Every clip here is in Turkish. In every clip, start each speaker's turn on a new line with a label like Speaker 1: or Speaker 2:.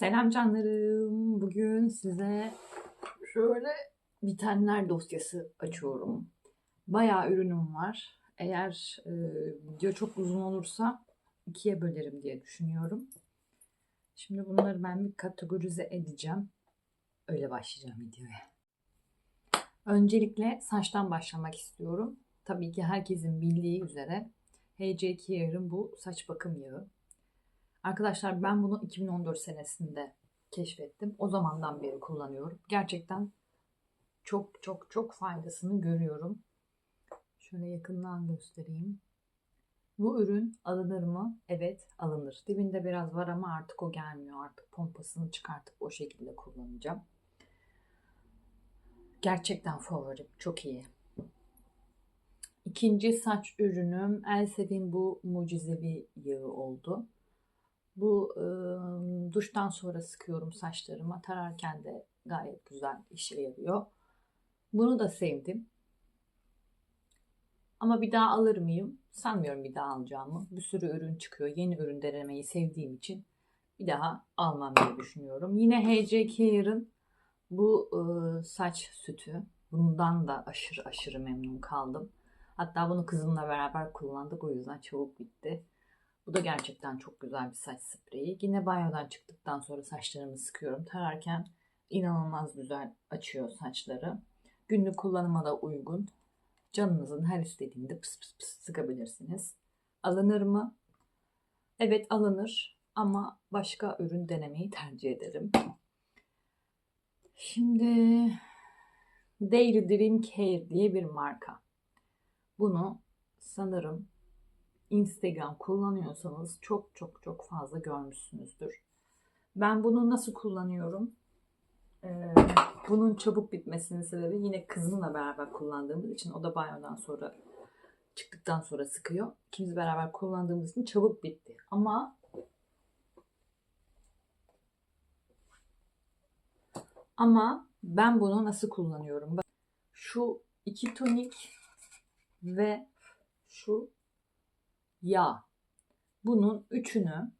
Speaker 1: Selam canlarım. Bugün size şöyle bitenler dosyası açıyorum. Bayağı ürünüm var. Eğer e, video çok uzun olursa ikiye bölerim diye düşünüyorum. Şimdi bunları ben bir kategorize edeceğim. Öyle başlayacağım videoya. Öncelikle saçtan başlamak istiyorum. Tabii ki herkesin bildiği üzere HC Care'ın bu saç bakım yağı. Arkadaşlar ben bunu 2014 senesinde keşfettim. O zamandan beri kullanıyorum. Gerçekten çok çok çok faydasını görüyorum. Şöyle yakından göstereyim. Bu ürün alınır mı? Evet alınır. Dibinde biraz var ama artık o gelmiyor. Artık pompasını çıkartıp o şekilde kullanacağım. Gerçekten favorim. Çok iyi. İkinci saç ürünüm Elsevin bu mucizevi yağı oldu. Bu e, duştan sonra sıkıyorum saçlarıma. Tararken de gayet güzel işe yarıyor. Bunu da sevdim. Ama bir daha alır mıyım? Sanmıyorum bir daha alacağımı. Bir sürü ürün çıkıyor. Yeni ürün denemeyi sevdiğim için bir daha almam diye düşünüyorum. Yine HC Care'ın bu e, saç sütü. Bundan da aşırı aşırı memnun kaldım. Hatta bunu kızımla beraber kullandık. O yüzden çabuk bitti. Bu da gerçekten çok güzel bir saç spreyi. Yine banyodan çıktıktan sonra saçlarımı sıkıyorum. Tararken inanılmaz güzel açıyor saçları. Günlük kullanıma da uygun. Canınızın her istediğinde pıs pıs pıs sıkabilirsiniz. Alınır mı? Evet alınır ama başka ürün denemeyi tercih ederim. Şimdi Daily Dream Care diye bir marka. Bunu sanırım Instagram kullanıyorsanız çok çok çok fazla görmüşsünüzdür. Ben bunu nasıl kullanıyorum? Ee, bunun çabuk bitmesinin sebebi yine kızımla beraber kullandığımız için o da banyodan sonra çıktıktan sonra sıkıyor. İkimiz beraber kullandığımız için çabuk bitti. Ama ama ben bunu nasıl kullanıyorum? Şu iki tonik ve şu yağ. Bunun üçünü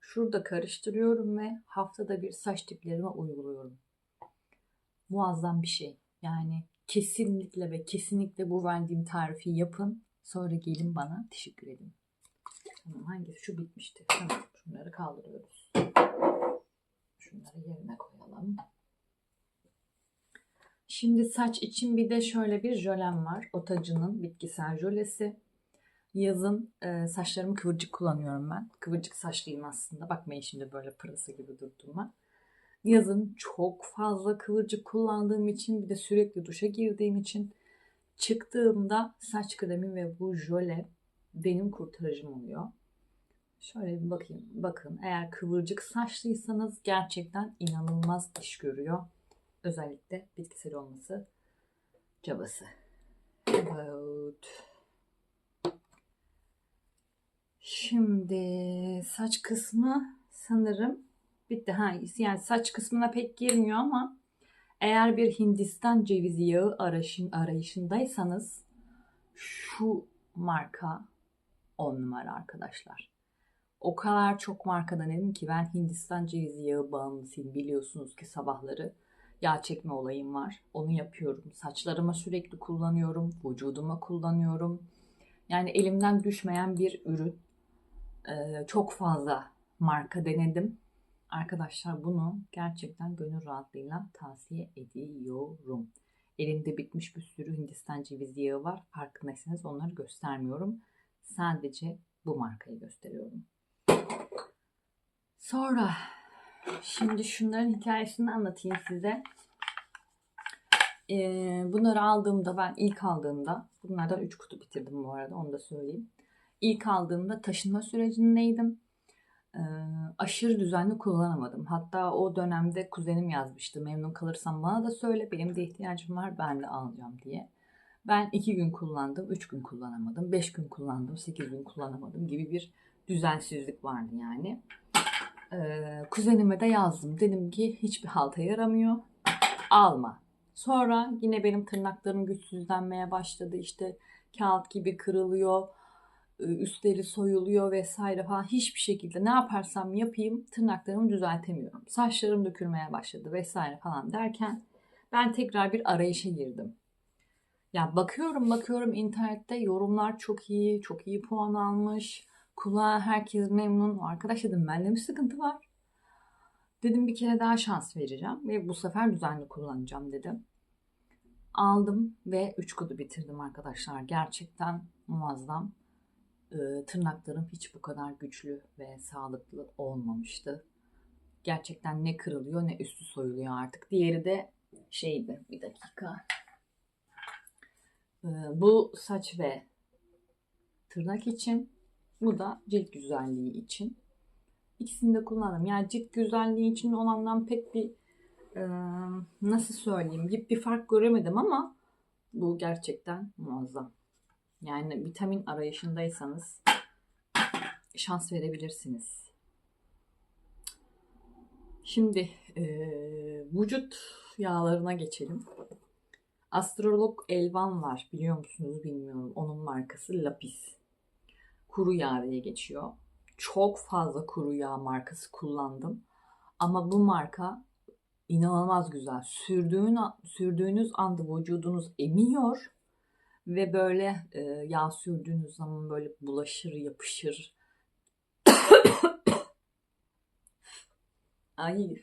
Speaker 1: şurada karıştırıyorum ve haftada bir saç diplerime uyguluyorum. Muazzam bir şey. Yani kesinlikle ve kesinlikle bu verdiğim tarifi yapın. Sonra gelin bana teşekkür edin. Tamam hangisi? Şu bitmişti. Tamam şunları kaldırıyoruz. Şunları yerine koyalım. Şimdi saç için bir de şöyle bir jölem var. Otacı'nın bitkisel jölesi. Yazın e, saçlarımı kıvırcık kullanıyorum ben. Kıvırcık saçlıyım aslında. Bakmayın şimdi böyle pırasa gibi durduğuma. Yazın çok fazla kıvırcık kullandığım için bir de sürekli duşa girdiğim için çıktığımda saç kremi ve bu jöle benim kurtarıcım oluyor. Şöyle bir bakayım. Bakın eğer kıvırcık saçlıysanız gerçekten inanılmaz iş görüyor. Özellikle bitkisel olması cabası. Evet. Şimdi saç kısmı sanırım bitti. Ha, yani saç kısmına pek girmiyor ama eğer bir Hindistan cevizi yağı arayışın, arayışındaysanız şu marka 10 numara arkadaşlar. O kadar çok marka denedim ki ben Hindistan cevizi yağı bağımlısıyım. Biliyorsunuz ki sabahları yağ çekme olayım var. Onu yapıyorum. Saçlarıma sürekli kullanıyorum. Vücuduma kullanıyorum. Yani elimden düşmeyen bir ürün. Ee, çok fazla marka denedim. Arkadaşlar bunu gerçekten gönül rahatlığıyla tavsiye ediyorum. Elimde bitmiş bir sürü Hindistan cevizi yağı var. Farkındaysanız onları göstermiyorum. Sadece bu markayı gösteriyorum. Sonra şimdi şunların hikayesini anlatayım size. Ee, bunları aldığımda ben ilk aldığımda bunlardan 3 kutu bitirdim bu arada onu da söyleyeyim. İlk aldığımda taşınma sürecindeydim. Ee, aşırı düzenli kullanamadım. Hatta o dönemde kuzenim yazmıştı. Memnun kalırsan bana da söyle. Benim de ihtiyacım var. Ben de alacağım diye. Ben iki gün kullandım. Üç gün kullanamadım. Beş gün kullandım. Sekiz gün kullanamadım gibi bir düzensizlik vardı yani. Ee, kuzenime de yazdım. Dedim ki hiçbir halta yaramıyor. Alma. Sonra yine benim tırnaklarım güçsüzlenmeye başladı. İşte kağıt gibi kırılıyor e, üstleri soyuluyor vesaire falan hiçbir şekilde ne yaparsam yapayım tırnaklarımı düzeltemiyorum. Saçlarım dökülmeye başladı vesaire falan derken ben tekrar bir arayışa girdim. Ya bakıyorum bakıyorum internette yorumlar çok iyi, çok iyi puan almış. Kulağa herkes memnun. Arkadaş dedim bende mi sıkıntı var? Dedim bir kere daha şans vereceğim ve bu sefer düzenli kullanacağım dedim. Aldım ve 3 kutu bitirdim arkadaşlar. Gerçekten muazzam. Ee, tırnaklarım hiç bu kadar güçlü ve sağlıklı olmamıştı. Gerçekten ne kırılıyor ne üstü soyuluyor artık. Diğeri de şeydi bir dakika. Ee, bu saç ve tırnak için. Bu da cilt güzelliği için. İkisini de kullandım. Yani cilt güzelliği için olandan pek bir e, nasıl söyleyeyim bir, bir fark göremedim ama bu gerçekten muazzam. Yani vitamin arayışındaysanız şans verebilirsiniz. Şimdi e, vücut yağlarına geçelim. Astrolog Elvan var biliyor musunuz bilmiyorum. Onun markası Lapis. Kuru yağ diye geçiyor. Çok fazla kuru yağ markası kullandım. Ama bu marka inanılmaz güzel. Sürdüğün, sürdüğünüz anda vücudunuz emiyor ve böyle e, yağ sürdüğünüz zaman böyle bulaşır, yapışır. Ay.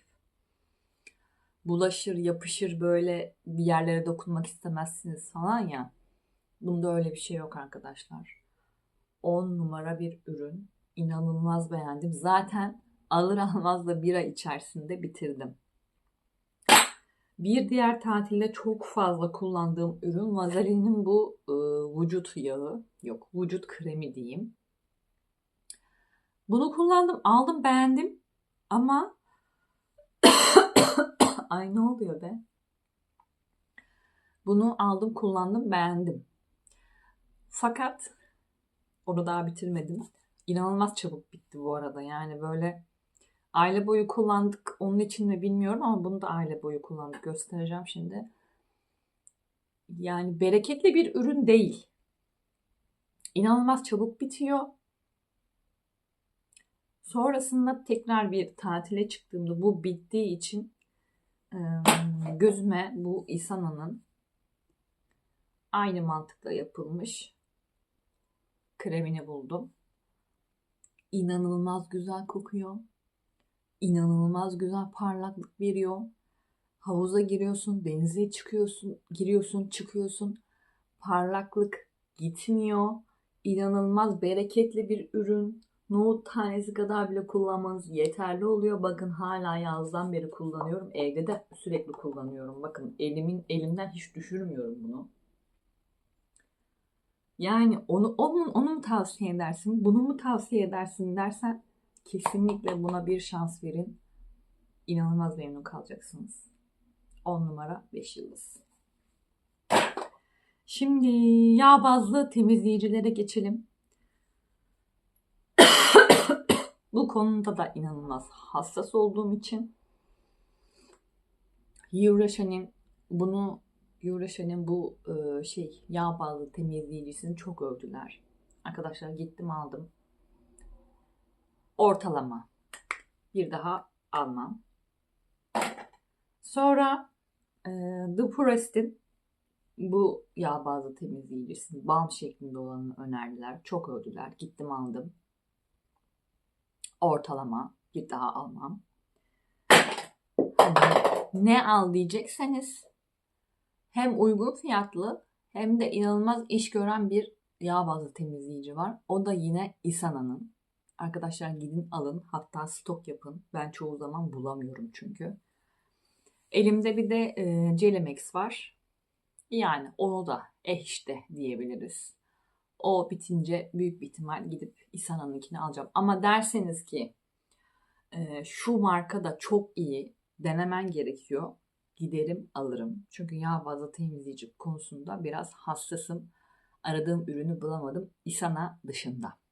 Speaker 1: Bulaşır, yapışır böyle bir yerlere dokunmak istemezsiniz falan ya. Bunda öyle bir şey yok arkadaşlar. 10 numara bir ürün. İnanılmaz beğendim. Zaten alır almaz da bir ay içerisinde bitirdim. Bir diğer tatilde çok fazla kullandığım ürün Vazelaine'in bu e, vücut yağı. Yok vücut kremi diyeyim. Bunu kullandım, aldım, beğendim. Ama ay ne oluyor be? Bunu aldım, kullandım, beğendim. Fakat onu daha bitirmedim. İnanılmaz çabuk bitti bu arada. Yani böyle Aile boyu kullandık. Onun için mi bilmiyorum ama bunu da aile boyu kullandık. Göstereceğim şimdi. Yani bereketli bir ürün değil. İnanılmaz çabuk bitiyor. Sonrasında tekrar bir tatile çıktığımda bu bittiği için gözüme bu Isana'nın aynı mantıkla yapılmış kremini buldum. İnanılmaz güzel kokuyor inanılmaz güzel parlaklık veriyor. Havuza giriyorsun, denize çıkıyorsun, giriyorsun, çıkıyorsun. Parlaklık gitmiyor. İnanılmaz bereketli bir ürün. Nohut tanesi kadar bile kullanmanız yeterli oluyor. Bakın hala yazdan beri kullanıyorum. Evde de sürekli kullanıyorum. Bakın elimin elimden hiç düşürmüyorum bunu. Yani onu onun onu mu tavsiye edersin, bunu mu tavsiye edersin dersen Kesinlikle buna bir şans verin. İnanılmaz memnun kalacaksınız. 10 numara 5 yıldız. Şimdi yağ bazlı temizleyicilere geçelim. Bu konuda da inanılmaz hassas olduğum için Euroşen'in bunu Euroşen'in bu e, şey yağ bazlı temizleyicisini çok övdüler. Arkadaşlar gittim aldım ortalama. Bir daha almam. Sonra e, Forest'in bu yağ bazlı temizleyicisini balm şeklinde olanı önerdiler. Çok övdüler. Gittim aldım. Ortalama. Bir daha almam. Hani ne al diyecekseniz hem uygun fiyatlı hem de inanılmaz iş gören bir yağ bazlı temizleyici var. O da yine Isana'nın. Arkadaşlar gidin alın hatta stok yapın. Ben çoğu zaman bulamıyorum çünkü. Elimde bir de e, Celemex var. Yani onu da eh işte diyebiliriz. O bitince büyük bir ihtimal gidip İsana'nınkini alacağım. Ama derseniz ki e, şu marka da çok iyi denemen gerekiyor. Giderim alırım. Çünkü yağ bazlı temizleyici konusunda biraz hassasım. Aradığım ürünü bulamadım. İsana dışında.